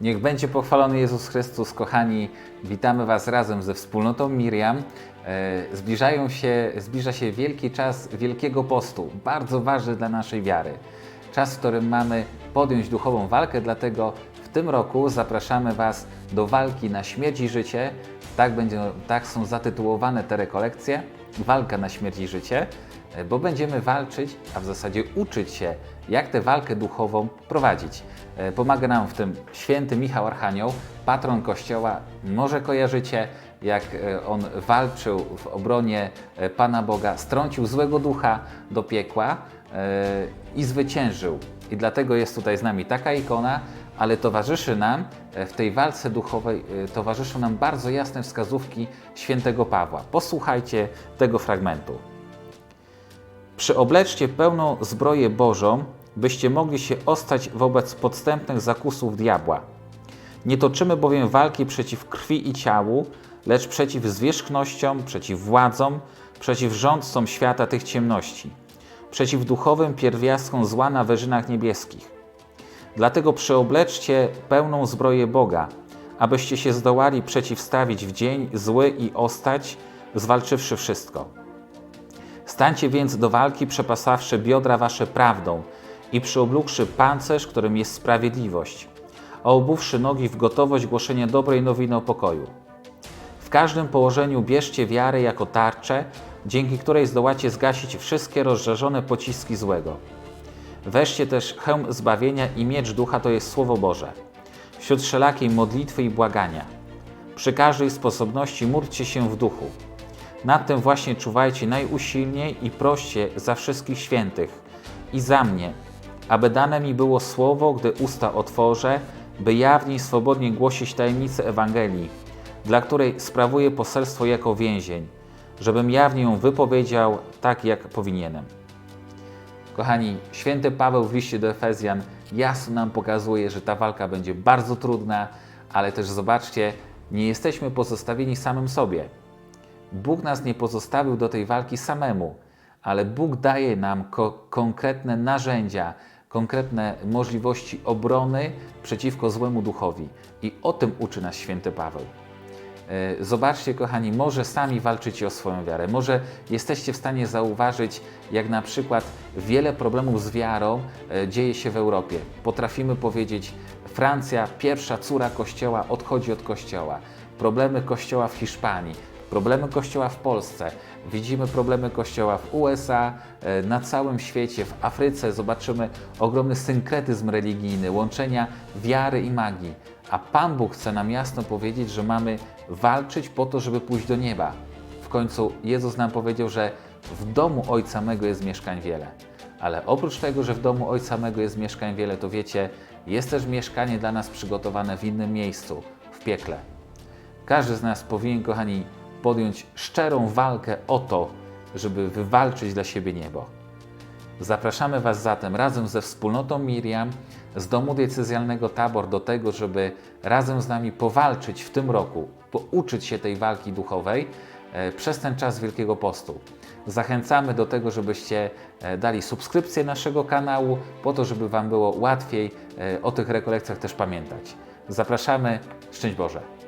Niech będzie pochwalony Jezus Chrystus, kochani. Witamy Was razem ze wspólnotą Miriam. E, Zbliżają się, zbliża się wielki czas Wielkiego Postu, bardzo ważny dla naszej wiary. Czas, w którym mamy podjąć duchową walkę, dlatego w tym roku zapraszamy Was do walki na śmierć i życie. Tak, będzie, tak są zatytułowane te rekolekcje. Walka na śmierć i życie, e, bo będziemy walczyć, a w zasadzie uczyć się, jak tę walkę duchową prowadzić. E, Pomaga nam w tym święty Michał Archanioł, patron Kościoła. Może kojarzycie, jak e, on walczył w obronie e, Pana Boga, strącił złego ducha do piekła e, i zwyciężył. I dlatego jest tutaj z nami taka ikona, ale towarzyszy nam w tej walce duchowej, towarzyszą nam bardzo jasne wskazówki świętego Pawła. Posłuchajcie tego fragmentu. Przyobleczcie pełną zbroję Bożą, byście mogli się ostać wobec podstępnych zakusów diabła. Nie toczymy bowiem walki przeciw krwi i ciału, lecz przeciw zwierzchnościom, przeciw władzom, przeciw rządcom świata tych ciemności, przeciw duchowym pierwiastkom zła na wyżynach niebieskich. Dlatego przyobleczcie pełną zbroję Boga, abyście się zdołali przeciwstawić w dzień zły i ostać, zwalczywszy wszystko. Stańcie więc do walki, przepasawszy biodra wasze prawdą i przyoblókszy pancerz, którym jest sprawiedliwość, a obuwszy nogi w gotowość głoszenia dobrej nowiny o pokoju. W każdym położeniu bierzcie wiarę jako tarczę, dzięki której zdołacie zgasić wszystkie rozżarzone pociski złego. Weźcie też hełm zbawienia i miecz ducha, to jest Słowo Boże. Wśród wszelakiej modlitwy i błagania. Przy każdej sposobności módlcie się w duchu. Nad tym właśnie czuwajcie najusilniej i proście za wszystkich świętych i za mnie, aby dane mi było słowo, gdy usta otworzę, by jawnie i swobodnie głosić tajemnicę Ewangelii, dla której sprawuję poselstwo jako więzień, żebym jawnie ją wypowiedział tak, jak powinienem. Kochani, święty Paweł w liście do Efezjan jasno nam pokazuje, że ta walka będzie bardzo trudna, ale też zobaczcie, nie jesteśmy pozostawieni samym sobie. Bóg nas nie pozostawił do tej walki samemu, ale Bóg daje nam ko- konkretne narzędzia, konkretne możliwości obrony przeciwko złemu duchowi. I o tym uczy nas święty Paweł. E, Zobaczcie, kochani, może sami walczycie o swoją wiarę. Może jesteście w stanie zauważyć, jak na przykład wiele problemów z wiarą e, dzieje się w Europie. Potrafimy powiedzieć, Francja, pierwsza córa Kościoła, odchodzi od Kościoła. Problemy Kościoła w Hiszpanii, problemy Kościoła w Polsce. Widzimy problemy Kościoła w USA, e, na całym świecie, w Afryce. Zobaczymy ogromny synkretyzm religijny, łączenia wiary i magii. A Pan Bóg chce nam jasno powiedzieć, że mamy walczyć po to, żeby pójść do nieba. W końcu Jezus nam powiedział, że w domu Ojca mego jest mieszkań wiele. Ale oprócz tego, że w domu Ojca mego jest mieszkań wiele, to wiecie, jest też mieszkanie dla nas przygotowane w innym miejscu, w piekle. Każdy z nas powinien, kochani, podjąć szczerą walkę o to, żeby wywalczyć dla siebie niebo. Zapraszamy Was zatem razem ze wspólnotą Miriam z domu diecezjalnego Tabor do tego, żeby razem z nami powalczyć w tym roku, pouczyć się tej walki duchowej e, przez ten czas Wielkiego Postu. Zachęcamy do tego, żebyście e, dali subskrypcję naszego kanału, po to, żeby Wam było łatwiej e, o tych rekolekcjach też pamiętać. Zapraszamy, szczęść Boże!